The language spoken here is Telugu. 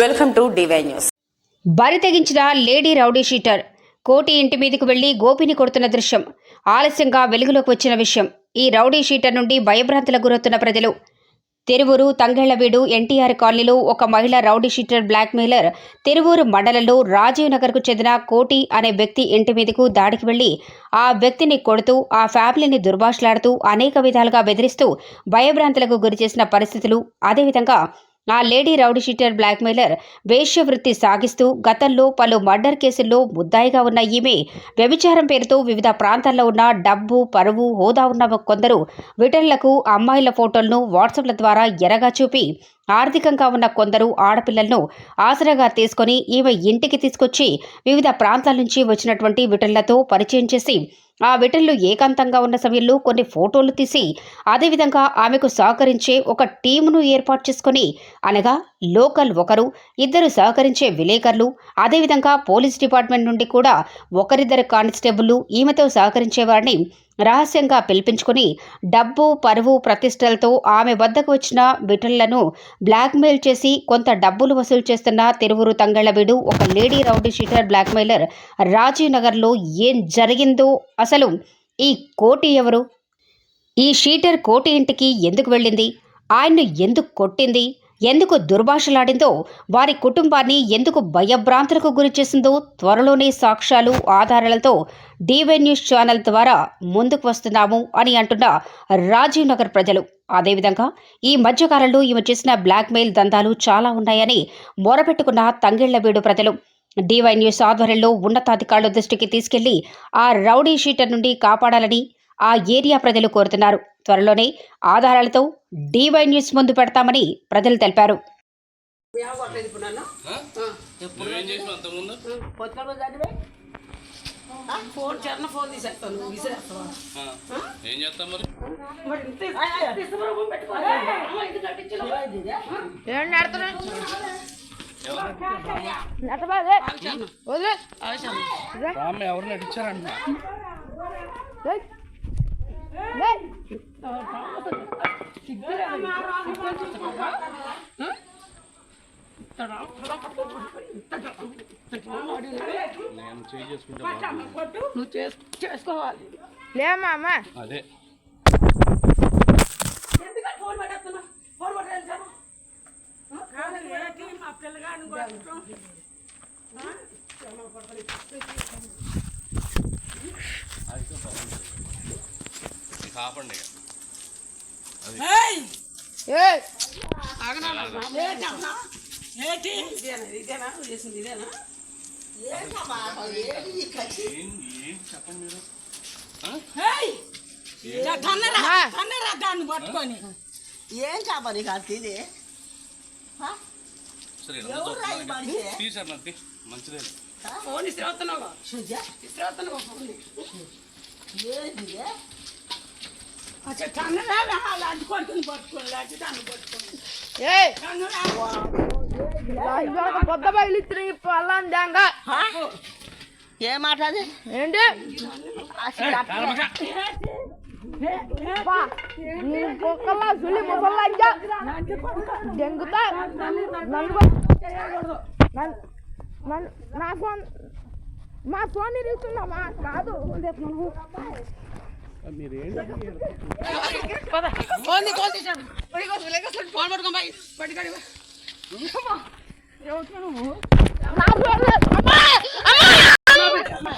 Welcome to DY news. బరి తెగించిన లేడీ రౌడీ షీటర్ కోటి ఇంటి మీదకు వెళ్ళి గోపిని కొడుతున్న దృశ్యం ఆలస్యంగా వెలుగులోకి వచ్చిన విషయం. ఈ రౌడీ షీటర్ నుండి భయభ్రాంతులకు గురవుతున్న ప్రజలు. తిరువూరు తంగెళ్ళవీడు ఎన్టీఆర్ కాలనీలో ఒక మహిళ రౌడీ షీటర్ బ్లాక్మెయిలర్ తెరువూరు మండలంలో రాజీవ్ నగర్కు చెందిన కోటి అనే వ్యక్తి ఇంటి మీదకు దాడికి వెళ్ళి ఆ వ్యక్తిని కొడుతూ ఆ ఫ్యామిలీని దుర్భాషలాడుతూ అనేక విధాలుగా బెదిరిస్తూ భయభ్రాంతులకు గురిచేసిన పరిస్థితులు. అదేవిధంగా ఆ లేడీ రౌడీ షీటర్ బ్లాక్మెయిలర్ వేశ్యవృత్తి సాగిస్తూ గతంలో పలు మర్డర్ కేసుల్లో ముద్దాయిగా ఉన్న ఈమె వ్యభిచారం పేరుతో వివిధ ప్రాంతాల్లో ఉన్న డబ్బు పరువు హోదా ఉన్న కొందరు విటర్లకు అమ్మాయిల ఫోటోలను వాట్సాప్ల ద్వారా ఎరగా చూపి ఆర్థికంగా ఉన్న కొందరు ఆడపిల్లలను ఆసరాగా తీసుకొని ఈమె ఇంటికి తీసుకొచ్చి వివిధ ప్రాంతాల నుంచి వచ్చినటువంటి విటళ్ళతో పరిచయం చేసి ఆ విటళ్ళు ఏకాంతంగా ఉన్న సమయంలో కొన్ని ఫోటోలు తీసి అదేవిధంగా ఆమెకు సహకరించే ఒక టీమును ఏర్పాటు చేసుకొని అనగా లోకల్ ఒకరు ఇద్దరు సహకరించే విలేకరులు అదేవిధంగా పోలీస్ డిపార్ట్మెంట్ నుండి కూడా ఒకరిద్దరు కానిస్టేబుళ్ళు ఈమెతో సహకరించేవారిని రహస్యంగా పిలిపించుకొని డబ్బు పరువు ప్రతిష్టలతో ఆమె వద్దకు వచ్చిన విటళ్ళను బ్లాక్మెయిల్ చేసి కొంత డబ్బులు వసూలు చేస్తున్న తిరువురు తంగళ్ళవీడు ఒక lady rowdy sheeter blackmailer Rajiv నగర్లో ఏం జరిగిందో అసలు ఈ కోటి ఎవరు? ఈ షీటర్ కోటి ఇంటికి ఎందుకు వెళ్ళింది? ఆయన్ను ఎందుకు కొట్టింది? ఎందుకు దుర్భాషలాడిందో వారి కుటుంబాన్ని ఎందుకు భయభ్రాంతులకు గురి చేసిందో త్వరలోనే సాక్ష్యాలు ఆధారాలతో డివై న్యూస్ ఛానల్ ద్వారా ముందుకు వస్తున్నాము అని అంటున్న రాజీవ్ నగర్ ప్రజలు. అదేవిధంగా ఈ మధ్యకాలంలో ఈమె చేసిన బ్లాక్మెయిల్ దందాలు చాలా ఉన్నాయని మొరపెట్టుకున్న తంగిళ్ళవీడు ప్రజలు. డివై న్యూస్ ఆధ్వర్యంలో ఉన్నతాధికారుల దృష్టికి తీసుకెళ్ళి ఆ రౌడీ షీటర్ నుండి కాపాడాలని ఆ ఏరియా ప్రజలు కోరుతున్నారు. త్వరలోనే ఆధారాలతో డివై న్యూస్ ముందు పెడతామని ప్రజలు తెలిపారు. ఫోన్ ఫోన్ తీసేస్తాను. ఏం మరి? ఎవరు నటించారంట? నువ్వు చేసుకోవాలి లేమ్మా అమ్మ అదే ఎందుకని ఫోన్ పట్టేస్తున్నా ఫోన్ పట్టేసాను మా పిల్లగాడిని కొట్టడం ఇక ఆపండి ఇక. ఏయ్ ఏంటి ఇదేనా ఇదేనా నువ్వు చేసింది ఇదేనా ఏం ఏం చెప్పండి మీరు అమ్మా, తన్నరా దాన్ని పట్టుకొని ఏం చేప నీకు అది ఇది సరే ఎవరురా ఈ మనిషి? తీసారు నాకు మంచిదే ఫోన్ ఇస్తున్నా సుజా ఇస్తున్నా ఫోన్ ఏంది పొద్దు పగిలిచ్చిన ఈ పల్లాన్ని దాంగ? ఏం మాట అది? ఏంటి? సులి ముసల్లా దెంగుతా? నా ఫోన్ మా ఫోన్ ఇరుస్తున్నా మా కాదు. ఫోన్ ఫోన్ తీసాడు ఫోన్ పట్టుకోం బాయ్ పట్టుకోండి నా ఫోన్ అమ్మా! అమ్మా!